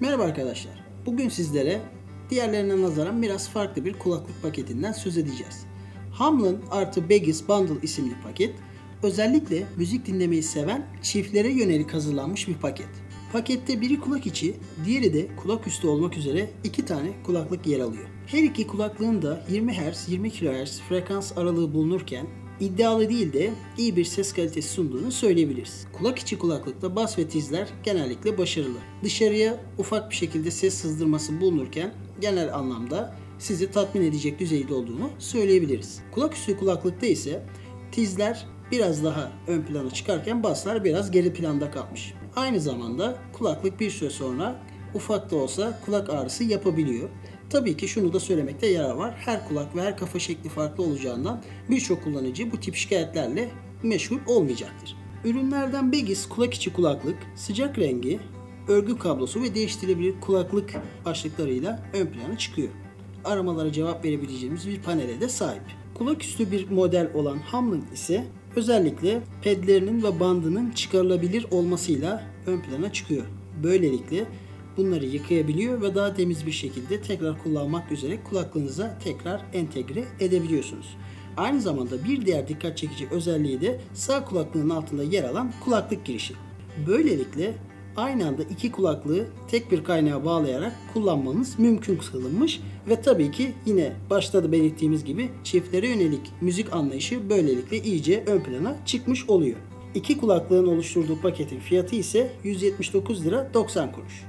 Merhaba arkadaşlar. Bugün sizlere diğerlerine nazaran biraz farklı bir kulaklık paketinden söz edeceğiz. Hamlin artı Begis Bundle isimli paket özellikle müzik dinlemeyi seven çiftlere yönelik hazırlanmış bir paket. Pakette biri kulak içi, diğeri de kulak üstü olmak üzere iki tane kulaklık yer alıyor. Her iki kulaklığın da 20 Hz 20 kHz frekans aralığı bulunurken iddialı değil de iyi bir ses kalitesi sunduğunu söyleyebiliriz. Kulak içi kulaklıkta bas ve tizler genellikle başarılı. Dışarıya ufak bir şekilde ses sızdırması bulunurken genel anlamda sizi tatmin edecek düzeyde olduğunu söyleyebiliriz. Kulak üstü kulaklıkta ise tizler biraz daha ön plana çıkarken baslar biraz geri planda kalmış. Aynı zamanda kulaklık bir süre sonra ufak da olsa kulak ağrısı yapabiliyor. Tabii ki şunu da söylemekte yarar var. Her kulak ve her kafa şekli farklı olacağından birçok kullanıcı bu tip şikayetlerle meşgul olmayacaktır. Ürünlerden Begis kulak içi kulaklık, sıcak rengi, örgü kablosu ve değiştirilebilir kulaklık başlıklarıyla ön plana çıkıyor. Aramalara cevap verebileceğimiz bir panele de sahip. Kulak üstü bir model olan Hamlin ise özellikle pedlerinin ve bandının çıkarılabilir olmasıyla ön plana çıkıyor. Böylelikle bunları yıkayabiliyor ve daha temiz bir şekilde tekrar kullanmak üzere kulaklığınıza tekrar entegre edebiliyorsunuz. Aynı zamanda bir diğer dikkat çekici özelliği de sağ kulaklığın altında yer alan kulaklık girişi. Böylelikle aynı anda iki kulaklığı tek bir kaynağa bağlayarak kullanmanız mümkün kılınmış ve tabii ki yine başta da belirttiğimiz gibi çiftlere yönelik müzik anlayışı böylelikle iyice ön plana çıkmış oluyor. İki kulaklığın oluşturduğu paketin fiyatı ise 179 lira 90 kuruş.